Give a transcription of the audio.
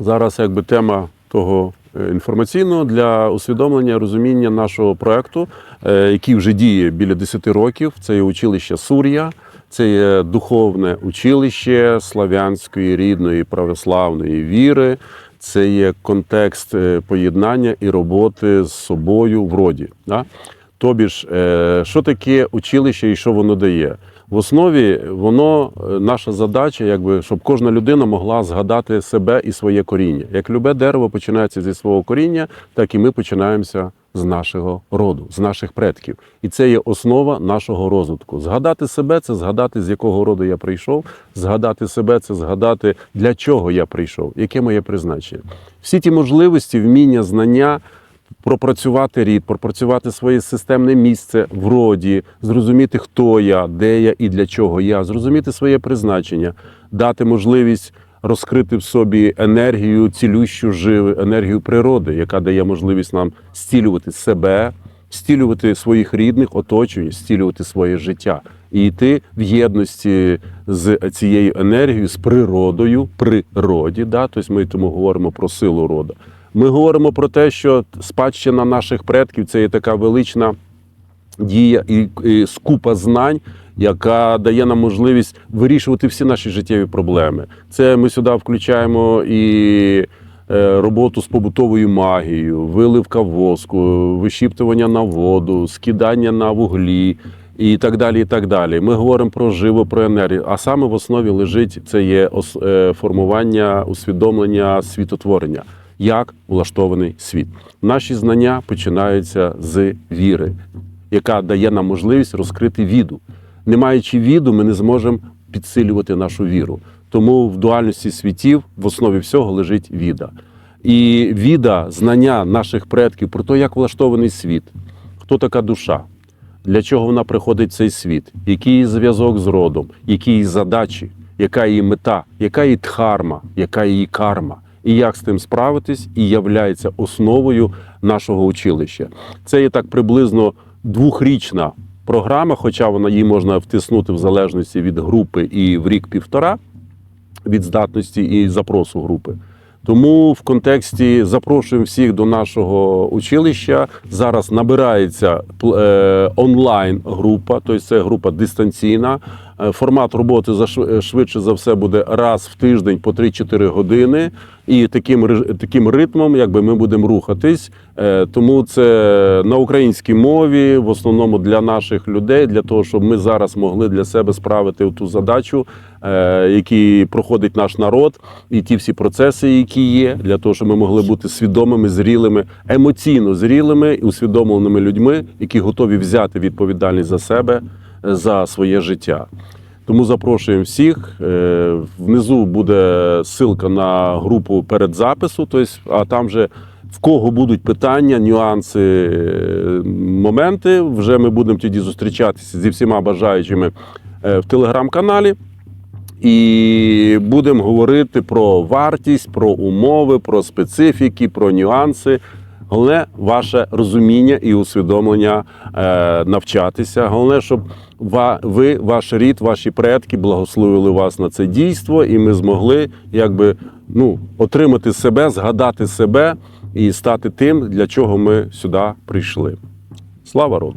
Зараз якби тема того е, інформаційного для усвідомлення розуміння нашого проекту, е, який вже діє біля 10 років. Це є училище Сур'я, це є духовне училище славянської рідної православної віри. Це є контекст е, поєднання і роботи з собою в роді. Тобі ж, що таке училище і що воно дає? В основі воно е, наша задача, якби щоб кожна людина могла згадати себе і своє коріння. Як любе дерево починається зі свого коріння, так і ми починаємося з нашого роду, з наших предків. І це є основа нашого розвитку. Згадати себе це згадати, з якого роду я прийшов. Згадати себе це згадати, для чого я прийшов, яке моє призначення. Всі ті можливості, вміння, знання пропрацювати рід, пропрацювати своє системне місце в роді, зрозуміти, хто я, де я і для чого я, зрозуміти своє призначення, дати можливість розкрити в собі енергію цілющу живи, енергію природи, яка дає можливість нам зцілювати себе, зцілювати своїх рідних, оточень, зцілювати своє життя і йти в єдності з цією енергією, з природою, природі. Да? Тобто ми тому говоримо про силу роду. Ми говоримо про те, що спадщина наших предків це є така велична дія і, і скупа знань, яка дає нам можливість вирішувати всі наші життєві проблеми. Це ми сюди включаємо і е, роботу з побутовою магією, виливка воску, вишіптування на воду, скидання на вуглі. І так далі, і так далі. Ми говоримо про живо, про енергію. А саме в основі лежить це є е, формування усвідомлення світотворення, як влаштований світ. Наші знання починаються з віри, яка дає нам можливість розкрити віду. Не маючи віду, ми не зможемо підсилювати нашу віру. Тому в дуальності світів в основі всього лежить віда. І віда, знання наших предків про те, як влаштований світ, хто така душа, для чого вона приходить в цей світ, який її зв'язок з родом, які її задачі, яка її мета, яка її дхарма, яка її карма, і як з тим справитись, і являється основою нашого училища. Це є так приблизно двохрічна програма, хоча вона її можна втиснути в залежності від групи і в рік-півтора від здатності і запросу групи. Тому в контексті запрошуємо всіх до нашого училища. Зараз набирається е, онлайн група, тобто це група дистанційна. Е, Формат роботи е, швидше за все буде раз в тиждень по 3-4 години. І таким таким ритмом, якби ми будемо рухатись. Е, Тому це на українській мові, в основному для наших людей, для того, щоб ми зараз могли для себе справити ту задачу, які проходить наш народ, і ті всі процеси, які є, для того, щоб ми могли бути свідомими, зрілими, емоційно зрілими і усвідомленими людьми, які готові взяти відповідальність за себе, за своє життя. Тому запрошуємо всіх. Е, Внизу буде ссылка на групу передзапису, тобто, а там вже в кого будуть питання, нюанси, е, моменти. Вже ми будемо тоді зустрічатися зі всіма бажаючими е, в телеграм-каналі. І будемо говорити про вартість, про умови, про специфіки, про нюанси. Головне ваше розуміння і усвідомлення е, навчатися. Головне, щоб ви, ваш рід, ваші предки благословили вас на це дійство, і ми змогли якби ну, отримати себе, згадати себе і стати тим, для чого ми сюди прийшли. Слава роду!